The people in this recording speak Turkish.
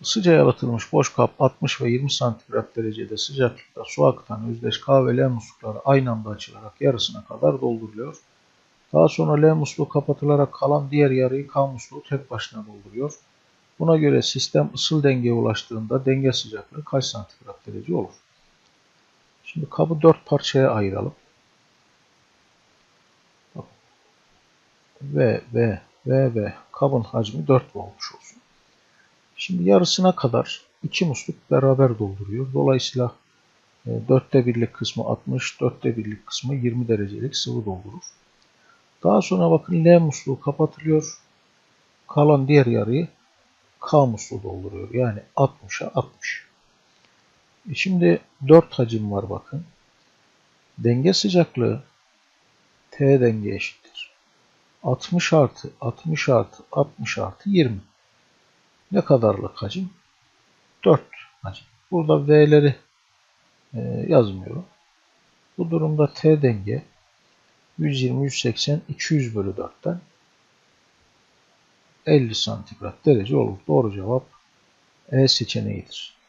Isıca yalıtılmış boş kap 60 ve 20 santigrat derecede sıcaklıkta su akıtan özdeş K ve L muslukları aynı anda açılarak yarısına kadar dolduruluyor. Daha sonra L musluğu kapatılarak kalan diğer yarıyı K musluğu tek başına dolduruyor. Buna göre sistem ısıl dengeye ulaştığında denge sıcaklığı kaç santigrat derece olur? Şimdi kabı dört parçaya ayıralım. V, V, V, V. Kabın hacmi 4 olmuş olsun. Şimdi yarısına kadar iki musluk beraber dolduruyor. Dolayısıyla e, dörtte birlik kısmı 60, dörtte birlik kısmı 20 derecelik sıvı doldurur. Daha sonra bakın L musluğu kapatılıyor. Kalan diğer yarıyı K musluğu dolduruyor. Yani 60'a 60. E şimdi 4 hacim var bakın. Denge sıcaklığı T denge eşittir. 60 artı 60 artı 60 artı 20. Ne kadarlık hacim? 4 hacim. Burada V'leri e, yazmıyorum. Bu durumda T denge 120, 180, 200 bölü 4'ten 50 santigrat derece olur. Doğru cevap E seçeneğidir.